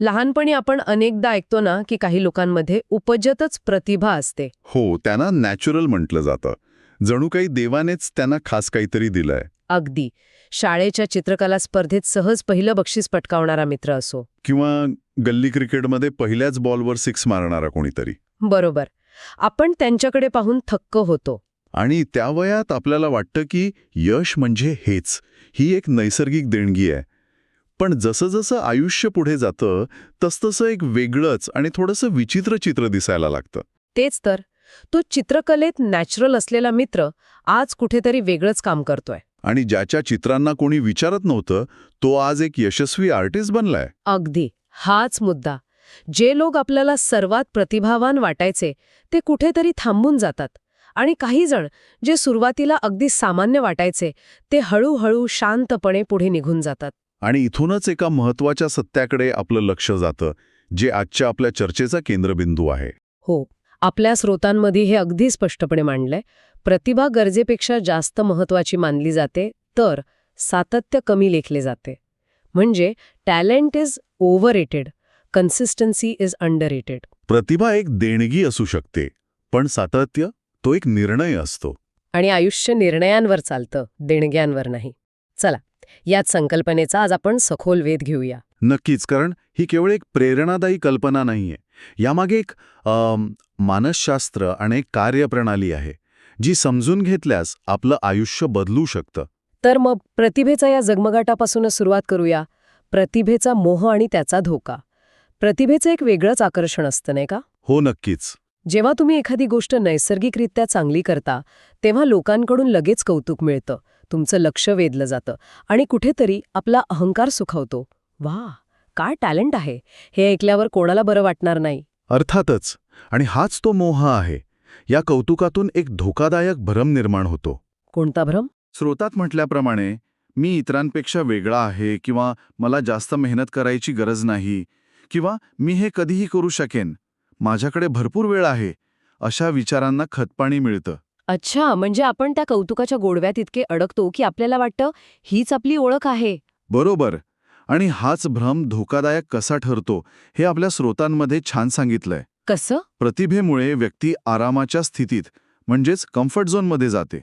लहानपणी आपण अनेकदा ऐकतो ना की काही लोकांमध्ये उपजतच प्रतिभा असते. हो त्यांना नॅचरल म्हटलं जातं. जणू काही देवानेच त्यांना खास काहीतरी दिलंय. अगदी. शाळेच्या चित्रकला स्पर्धेत सहज पहिलं बक्षीस पटकावणारा मित्र असो. किंवा गल्ली क्रिकेटमध्ये पहिल्याच बॉलवर सिक्स मारणारा कोणीतरी. बरोबर. आपण त्यांच्याकडे पाहून थक्क होतो. आणि त्या वयात आपल्याला वाटतं की यश म्हणजे हेच. ही एक नैसर्गिक देणगी आहे. पण जसं जसं आयुष्य पुढे जातं तसतसं एक वेगळंच आणि थोडंसं विचित्र चित्र दिसायला लागतं. तेच तर. तो चित्रकलेत नॅचरल असलेला मित्र आज कुठेतरी वेगळंच काम करतोय. आणि ज्याच्या चित्रांना कोणी विचारत नव्हतं तो आज एक यशस्वी आर्टिस्ट बनलाय. अगदी. हाच मुद्दा. जे लोक आपल्याला सर्वात प्रतिभावान वाटायचे ते कुठेतरी थांबून जातात. आणि काही जण जे सुरुवातीला अगदी सामान्य वाटायचे ते हळूहळू शांतपणे पुढे निघून जातात. आणि इथूनच एका महत्त्वाच्या सत्याकडे आपलं लक्ष जातं जे आजच्या आपल्या चर्चेचा केंद्रबिंदू आहे. हो आपल्या स्रोतांमध्ये हे अगदी स्पष्टपणे मांडलंय. प्रतिभा गरजेपेक्षा जास्त महत्वाची मानली जाते तर सातत्य कमी लेखले जाते. म्हणजे talent is overrated consistency is underrated. प्रतिभा एक देणगी असू शकते पण सातत्य तो एक निर्णय असतो. आणि आयुष्य निर्णयांवर चालतं देणग्यांवर नाही. चला याच संकल्पनेचा आज आपण सखोल वेध घेऊया. नक्कीच कारण ही केवळ एक प्रेरणादायी कल्पना नाहीये. यामागे एक मानसशास्त्र आणि एक कार्यप्रणाली आहे जी समजून घेतल्यास आपलं आयुष्य बदलू शकतं. तर मग प्रतिभेचा या जगमगाटापासूनच सुरुवात करूया. प्रतिभेचा मोह आणि त्याचा धोका. प्रतिभेचं एक वेगळंच आकर्षण असतं नाही का? हो नक्कीच. जेव्हा तुम्ही एखादी गोष्ट नैसर्गिकरित्या चांगली करता तेव्हा लोकांकडून लगेच कौतुक मिळतं. तुमचं लक्ष वेधलं जातं आणि कुठेतरी आपला अहंकार सुखावतो. वा काय टॅलेंट आहे. हे ऐकल्यावर कोणाला बरं वाटणार नाही. अर्थातच. आणि हाच तो मोह आहे. या कौतुकातून एक धोकादायक भ्रम निर्माण होतो. कोणता भ्रम? स्रोतात म्हटल्याप्रमाणे मी इतरांपेक्षा वेगळा आहे किंवा मला जास्त मेहनत करायची गरज नाही किंवा मी हे कधीही करू शकेन. माझ्याकडे भरपूर वेळ आहे. अशा विचारांना खतपाणी मिळतं. अच्छा म्हणजे आपण त्या कौतुकाच्या गोडव्यात इतके अडकतो की आपल्याला वाटतं हीच आपली ओळख आहे. बरोबर. आणि हाच भ्रम धोकादायक कसा ठरतो हे आपल्या स्रोतांमध्ये छान सांगितलंय. कसं? प्रतिभेमुळे व्यक्ती आरामाच्या स्थितीत म्हणजेच कम्फर्ट झोनमध्ये जाते.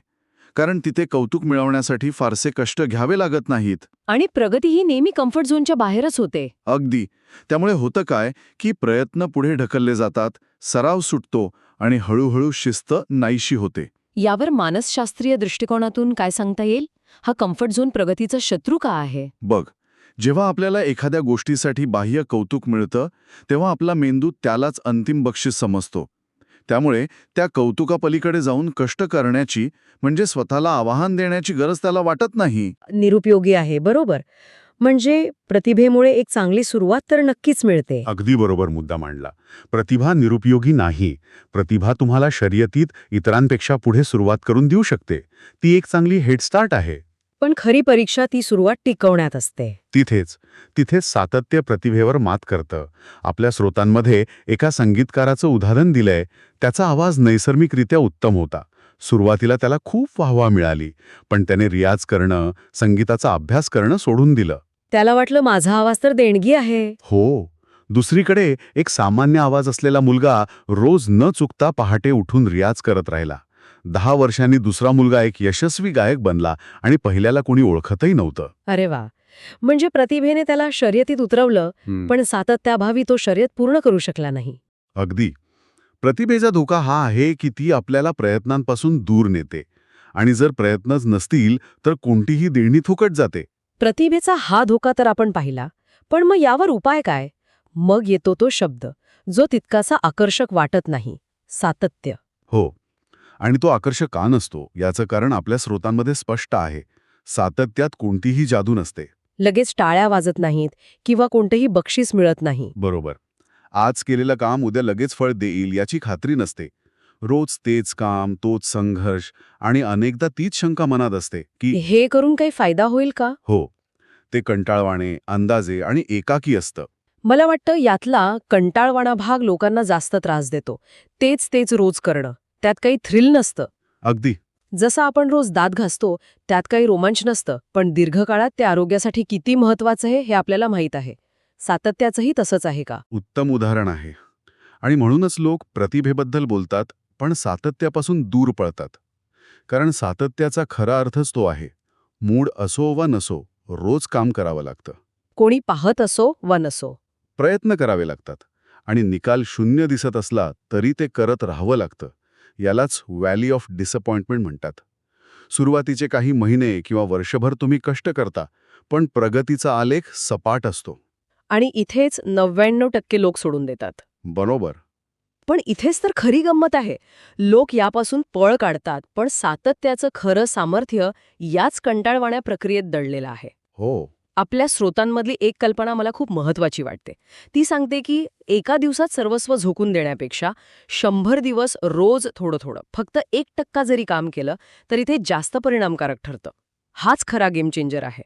कारण तिथे कौतुक मिळवण्यासाठी फारसे कष्ट घ्यावे लागत नाहीत. आणि प्रगती ही नेहमी कम्फर्ट झोनच्या बाहेरच होते. अगदी. त्यामुळे होतं काय की प्रयत्न पुढे ढकलले जातात सराव सुटतो आणि हळूहळू शिस्त नाहीशी होते. यावर मानसशास्त्रीय दृष्टिकोनातून काय सांगता येईल? हा कम्फर्ट झोन प्रगतीचा शत्रू का आहे? बघ जेव्हा आपल्याला एखाद्या गोष्टीसाठी बाह्य कौतुक मिळतं तेव्हा आपला मेंदू त्यालाच अंतिम बक्षीस समजतो. त्यामुळे त्या कौतुकापलीकडे जाऊन कष्ट करण्याची म्हणजे स्वतःला आवाहन देण्याची गरज त्याला वाटत नाही. निरुपयोगी आहे बरोबर. म्हणजे प्रतिभेमुळे एक चांगली सुरुवात तर नक्कीच मिळते. अगदी बरोबर मुद्दा मांडला. प्रतिभा निरुपयोगी नाही. प्रतिभा तुम्हाला शर्यतीत इतरांपेक्षा पुढे सुरुवात करून देऊ शकते. ती एक चांगली हेडस्टार्ट आहे. पण खरी परीक्षा ती सुरुवात टिकवण्यात असते. तिथेच तिथेच सातत्य प्रतिभेवर मात करतं. आपल्या स्रोतांमध्ये एका संगीतकाराचं उदाहरण दिलंय. त्याचा आवाज नैसर्गिकरित्या उत्तम होता. सुरुवातीला त्याला खूप वाहवा मिळाली. पण त्याने रियाज करणं संगीताचा अभ्यास करणं सोडून दिलं. त्याला वाटलं माझा आवाज तर देणगी आहे. हो दुसरीकडे एक सामान्य आवाज असलेला मुलगा रोज न चुकता पहाटे उठून रियाज करत राहिला. दहा वर्षांनी दुसरा मुलगा एक यशस्वी गायक बनला आणि पहिल्याला कोणी ओळखतही नव्हतं. अरे वा. म्हणजे प्रतिभेने त्याला शर्यतीत उतरवलं पण सातत्याभावी तो शर्यत पूर्ण करू शकला नाही. अगदी. प्रतिभेचा धोका हा आहे की ती आपल्याला प्रयत्नांपासून दूर नेते. आणि जर प्रयत्नच नसतील तर कोणतीही देणी फुकट जाते. प्रतिभेचा हा धोका तर आपण पाहिला पण मग यावर उपाय काय? मग येतो तो शब्द जो तितकासा आकर्षक वाटत नाही सातत्य. हो. आणि तो आकर्षक का नसतो याचं कारण आपल्या स्रोतांमध्ये स्पष्ट आहे. सातत्यात कोणतीही जादू नसते. लगेच टाळ्या वाजत नाहीत किंवा कोणतेही बक्षीस मिळत नाही. बरोबर. आज केलेलं काम उद्या लगेच फळ देईल याची खात्री नसते. रोज तेच काम तोच संघर्ष आणि अनेकदा तीच शंका मनात असते की हे करून काही फायदा होईल का? हो. ते कंटाळवाणे अंदाजे आणि एकाकी असतं. मला वाटतं यातला कंटाळवाणा भाग लोकांना जास्त त्रास देतो. तेच तेच रोज करणं. त्यात काही थ्रिल नसतं. अगदी. जसं आपण रोज दात घासतो त्यात काही रोमांच नसतं. पण दीर्घकाळात ते आरोग्यासाठी किती महत्वाचं आहे हे आपल्याला माहीत आहे. सातत्याचंही तसंच आहे का? उत्तम उदाहरण आहे. आणि म्हणूनच लोक प्रतिभेबद्दल बोलतात पण सातत्यापासून दूर पळतात. कारण सातत्याचा खरा अर्थच तो आहे मूड असो वा नसो रोज काम करावं लागतं. कोणी पाहत असो वा नसो. प्रयत्न करावे लागतात आणि निकाल शून्य दिसत असला तरी ते करत राहावं लागतं यालाच व्हॅली ऑफ डिसअपॉइंटमेंट म्हणतात. सुरुवातीचे काही महिने किंवा वर्षभर तुम्ही कष्ट करता पण प्रगतीचा आलेख सपाट असतो. आणि इथेच नव्याण्णव टक्के लोक सोडून देतात. बरोबर. पण इथेच तर खरी गंमत आहे. लोक यापासून पळ काढतात पण सातत्याचं खरं सामर्थ्य याच कंटाळवाण्या प्रक्रियेत दडलेलं आहे. हो. आपल्या स्रोतांमधली एक कल्पना मला खूप महत्वाची वाटते. ती सांगते की एका दिवसात सर्वस्व झोकून देण्यापेक्षा शंभर दिवस रोज थोडं थोडं फक्त एक टक्का जरी काम केलं तरी ते जास्त परिणामकारक ठरतं. हाच खरा गेम चेंजर आहे.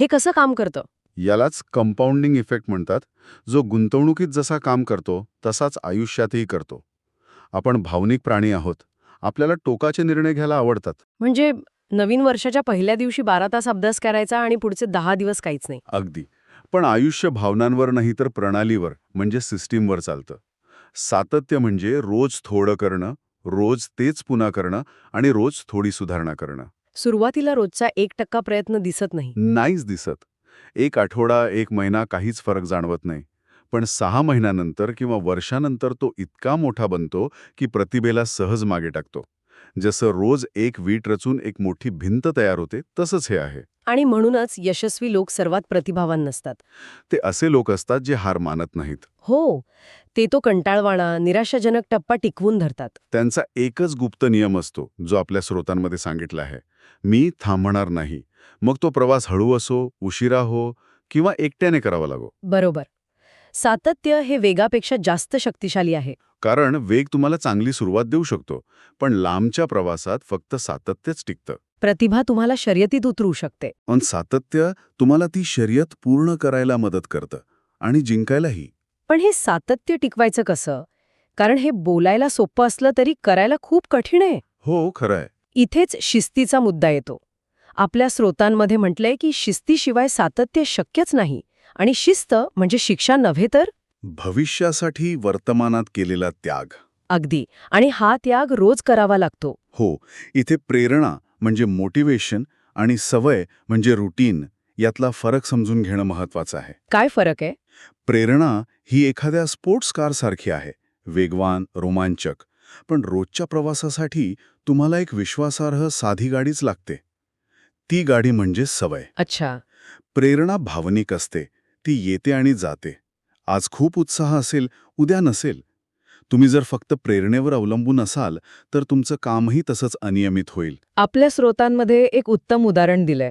हे कसं काम करतं? यालाच कंपाऊंडिंग इफेक्ट म्हणतात. जो गुंतवणुकीत जसा काम करतो तसाच आयुष्यातही करतो. आपण भावनिक प्राणी आहोत. आपल्याला टोकाचे निर्णय घ्यायला आवडतात. म्हणजे नवीन वर्षाच्या पहिल्या दिवशी बारा तास अभ्यास करायचा आणि पुढचे दहा दिवस काहीच नाही. अगदी. पण आयुष्य भावनांवर नाही तर प्रणालीवर म्हणजे सिस्टीमवर चालतं. सातत्य म्हणजे रोज थोडं करणं रोज तेच पुन्हा करणं आणि रोज थोडी सुधारणा करणं. सुरुवातीला रोजचा एक टक्का प्रयत्न दिसत नाही. नाहीच दिसत. एक आठवडा एक महिना काहीच फरक जाणवत नाही. पण सहा महिन्यानंतर किंवा वर्षानंतर तो इतका मोठा बनतो की प्रतिभेला सहज मागे टाकतो. जसं रोज एक वीट रचून एक मोठी भिंत तयार होते तसंच हे आहे. आणि म्हणूनच यशस्वी लोक सर्वात प्रतिभावान नसतात. ते असे लोक असतात जे हार मानत नाहीत. हो. ते तो कंटाळवाणा निराशाजनक टप्पा टिकवून धरतात. त्यांचा एकच गुप्त नियम असतो जो आपल्या स्रोतांमध्ये सांगितला आहे. मी थांबणार नाही. मग तो प्रवास हळू असो उशिरा हो किंवा एकट्याने करावा लागो. बरोबर. सातत्य हे वेगापेक्षा जास्त शक्तिशाली आहे. कारण वेग तुम्हाला चांगली सुरुवात देऊ शकतो पण लांबच्या प्रवासात फक्त सातत्यच टिकतं. प्रतिभा तुम्हाला शर्यतीत उतरू शकते. पण सातत्य तुम्हाला ती शर्यत पूर्ण करायला मदत करतं आणि जिंकायलाही. पण हे सातत्य टिकवायचं कसं? कारण हे बोलायला सोपं असलं तरी करायला खूप कठीण आहे. हो खरंय. इथेच शिस्तीचा मुद्दा येतो. आपल्या स्रोतांमध्ये म्हटलंय की शिस्तीशिवाय सातत्य शक्यच नाही. आणि शिस्त म्हणजे शिक्षा नव्हे तर? भविष्यासाठी वर्तमानात केलेला त्याग. अगदी. आणि हा त्याग रोज करावा लागतो. हो इथे प्रेरणा म्हणजे मोटिवेशन आणि सवय म्हणजे रुटीन यातला फरक समजून घेणं महत्वाचं आहे. काय फरक आहे? प्रेरणा ही एखाद्या स्पोर्ट्स कारसारखी आहे वेगवान रोमांचक. पण रोजच्या प्रवासासाठी तुम्हाला एक विश्वासार्ह साधी गाडीच लागते. ती गाडी म्हणजे सवय. अच्छा. प्रेरणा भावनिक असते. ती येते आणि जाते. आज खूप उत्साह असेल उद्या नसेल. तुम्ही जर फक्त प्रेरणेवर अवलंबून असाल तर तुमचं कामही तसंच अनियमित होईल. आपल्या स्रोतांमध्ये एक उत्तम उदाहरण दिलंय.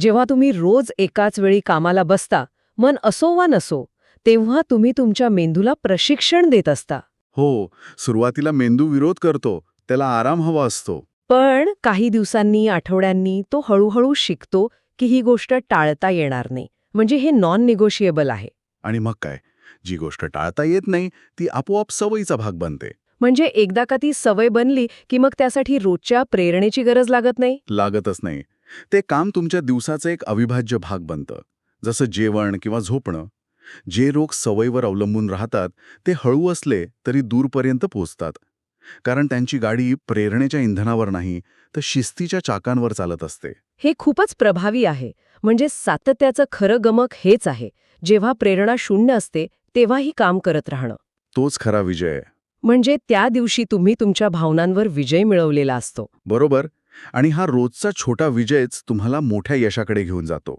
जेव्हा तुम्ही रोज एकाच वेळी कामाला बसता मन असो वा नसो तेव्हा तुम्ही तुमच्या मेंदूला प्रशिक्षण देत असता. हो सुरुवातीला मेंदू विरोध करतो त्याला आराम हवा असतो. पण काही दिवसांनी आठवड्यांनी तो हळूहळू शिकतो की ही गोष्ट टाळता येणार नाही. म्हणजे हे नॉन निगोशिएबल आहे. आणि मग काय? जी गोष्ट टाळता येत नाही ती आपोआप सवयीचा भाग बनते. म्हणजे एकदा का ती सवय बनली की मग त्यासाठी रोजच्या प्रेरणेची गरज लागत नाही? लागतच नाही. ते काम तुमच्या दिवसाचा एक अविभाज्य भाग बनतं. जसं जेवण किंवा झोपणं. जे रोग सवयीवर अवलंबून राहतात ते हळू असले तरी दूरपर्यंत पोचतात कारण त्यांची गाडी प्रेरणेच्या इंधनावर नाही तर शिस्तीच्या चाकांवर चालत असते. हे खूपच प्रभावी आहे. म्हणजे सातत्याचं खरं गमक हेच आहे. जेव्हा प्रेरणा शून्य असते तेव्हाही काम करत राहणं. तोच खरा विजय. म्हणजे त्या दिवशी तुम्ही तुमच्या भावनांवर विजय मिळवलेला असतो. बरोबर. आणि हा रोजचा छोटा विजयच तुम्हाला मोठ्या यशाकडे घेऊन जातो.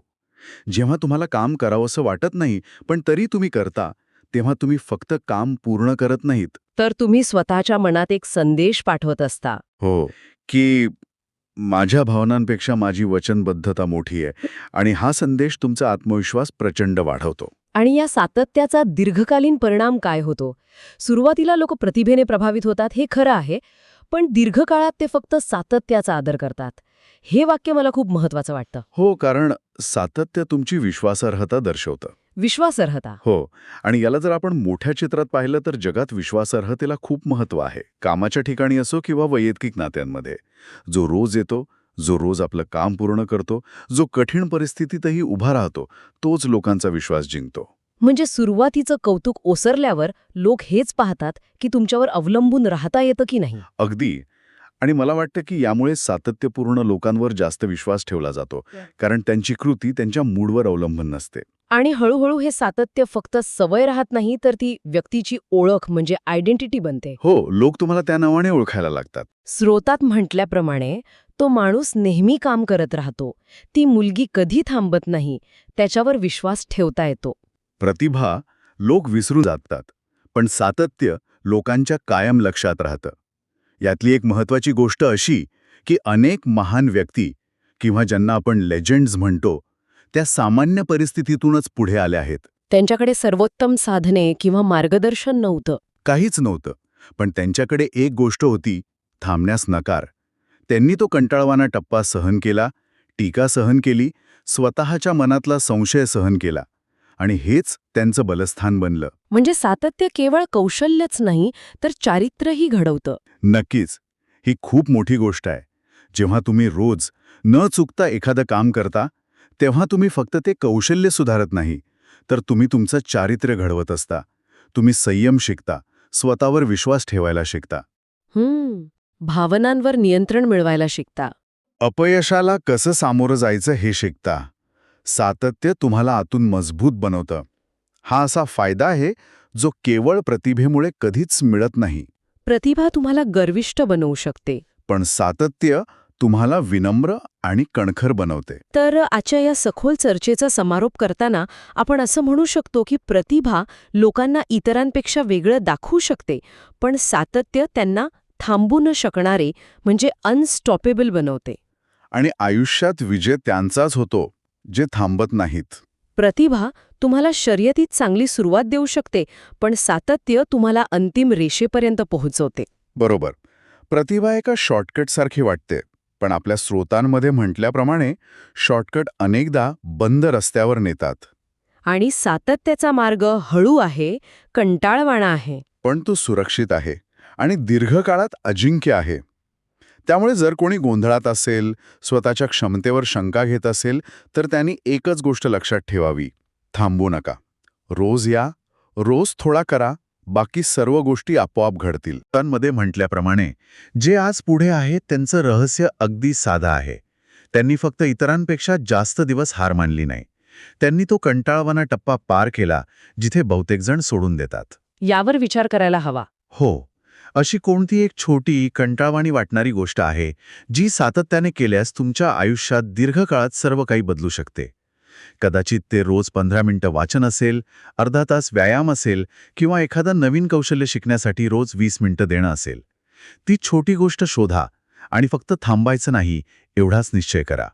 जेव्हा तुम्हाला काम करावंसं वाटत नाही पण तरी तुम्ही करता तेव्हा तुम्ही फक्त काम पूर्ण करत नाहीत. तर तुम्ही स्वतःच्या मनात एक संदेश पाठवत असता. हो की माझ्या भावनांपेक्षा माझी वचनबद्धता मोठी आहे आणि हा संदेश तुमचा आत्मविश्वास प्रचंड वाढवतो. आणि या सातत्याचा दीर्घकालीन परिणाम काय होतो? सुरुवातीला लोक प्रतिभेने प्रभावित होतात हे खरं आहे पण दीर्घकाळात ते फक्त सातत्याचा आदर करतात. हे वाक्य मला खूप महत्वाचं वाटतं. हो कारण सातत्य तुमची विश्वासार्हता दर्शवतं. विश्वासार्हता. हो आणि याला जर आपण मोठ्या चित्रात पाहिलं तर जगात विश्वासार्हतेला खूप महत्त्व आहे. कामाच्या ठिकाणी असो किंवा वैयक्तिक नात्यांमध्ये. जो रोज येतो जो रोज आपलं काम पूर्ण करतो जो कठीण परिस्थितीतही उभा राहतो तोच लोकांचा विश्वास जिंकतो. म्हणजे सुरुवातीचं कौतुक ओसरल्यावर लोक हेच पाहतात की तुमच्यावर अवलंबून राहता येतं की नाही? अगदी. आणि मला वाटतं की यामुळे सातत्यपूर्ण लोकांवर जास्त विश्वास ठेवला जातो. कारण त्यांची कृती त्यांच्या मूडवर अवलंबून नसते. आणि हळूहळू हे सातत्य फक्त सवय राहत नाही तर ती व्यक्तीची ओळख म्हणजे आयडेंटिटी बनते. हो लोक तुम्हाला त्या नावाने ओळखायला लागतात. स्रोतात म्हटल्याप्रमाणे तो माणूस नेहमी काम करत राहतो. ती मुलगी कधी थांबत नाही त्याच्यावर विश्वास ठेवता येतो. प्रतिभा लोक विसरून जातात. पण सातत्य लोकांच्या कायम लक्षात राहतं. यातली एक महत्वाची गोष्ट अशी की अनेक महान व्यक्ती किंवा ज्यांना आपण लेजंड्स म्हणतो त्या सामान्य परिस्थितीतूनच पुढे आल्या आहेत. त्यांच्याकडे सर्वोत्तम साधने किंवा मार्गदर्शन नव्हतं. काहीच नव्हतं पण त्यांच्याकडे एक गोष्ट होती थांबण्यास नकार. त्यांनी तो कंटाळवाना टप्पा सहन केला टीका सहन केली स्वतःच्या मनातला संशय सहन केला. आणि हेच त्यांचं बलस्थान बनलं. म्हणजे सातत्य केवळ कौशल्यच नाही तर चारित्र्यही घडवतं. नक्कीच. ही खूप मोठी गोष्ट आहे. जेव्हा तुम्ही रोज न चुकता एखादं काम करता तेव्हा तुम्ही फक्त ते कौशल्य सुधारत नाही तर तुम्ही तुमचं चारित्र्य घडवत असता. तुम्ही संयम शिकता स्वतःवर विश्वास ठेवायला शिकता. हम्म. भावनांवर नियंत्रण मिळवायला शिकता. अपयशाला कसं सामोरं जायचं हे शिकता. सातत्य तुम्हाला आतून मजबूत बनवतं. हा असा फायदा आहे जो केवळ प्रतिभेमुळे कधीच मिळत नाही. प्रतिभा तुम्हाला गर्विष्ठ बनवू शकते. पण सातत्य तुम्हाला विनम्र आणि कणखर बनवते. तर आजच्या या सखोल चर्चेचा समारोप करताना आपण असं म्हणू शकतो की प्रतिभा लोकांना इतरांपेक्षा वेगळं दाखवू शकते पण सातत्य त्यांना थांबू न शकणारे म्हणजे अनस्टॉपेबल बनवते. आणि आयुष्यात विजय त्यांचाच होतो. जे थांबत नाहीत. प्रतिभा तुम्हाला शर्यतीत चांगली सुरुवात देऊ शकते पण सातत्य तुम्हाला अंतिम रेषेपर्यंत पोहोचवते. बरोबर. प्रतिभा एका शॉर्टकटसारखी वाटते पण आपल्या स्रोतांमध्ये म्हटल्याप्रमाणे शॉर्टकट अनेकदा बंद रस्त्यावर नेतात. आणि सातत्याचा मार्ग हळू आहे कंटाळवाणा आहे. पण तो सुरक्षित आहे आणि दीर्घकाळात अजिंक्य आहे. त्यामुळे जर कोणी गोंधळात असेल स्वतःच्या क्षमतेवर शंका घेत असेल तर त्यांनी एकच गोष्ट लक्षात ठेवावी. थांबू नका. रोज या रोज थोडा करा बाकी सर्व गोष्टी आपोआप घडतील. त्यांमध्ये म्हटल्याप्रमाणे जे आज पुढे आहेत त्यांचं रहस्य अगदी साधं आहे. त्यांनी फक्त इतरांपेक्षा जास्त दिवस हार मानली नाही. त्यांनी तो कंटाळवाना टप्पा पार केला जिथे बहुतेकजण सोडून देतात. यावर विचार करायला हवा. हो. अशी कोणती एक छोटी कंटाळवाणी वाटणारी गोष्ट आहे जी सातत्याने केल्यास तुमच्या आयुष्यात दीर्घकाळात सर्व काही बदलू शकते. कदाचित ते रोज पंधरा मिनिटं वाचन असेल अर्धा तास व्यायाम असेल किंवा एखादं नवीन कौशल्य शिकण्यासाठी रोज वीस मिनिटं देणं असेल. ती छोटी गोष्ट शोधा आणि फक्त थांबायचं नाही एवढाच निश्चय करा.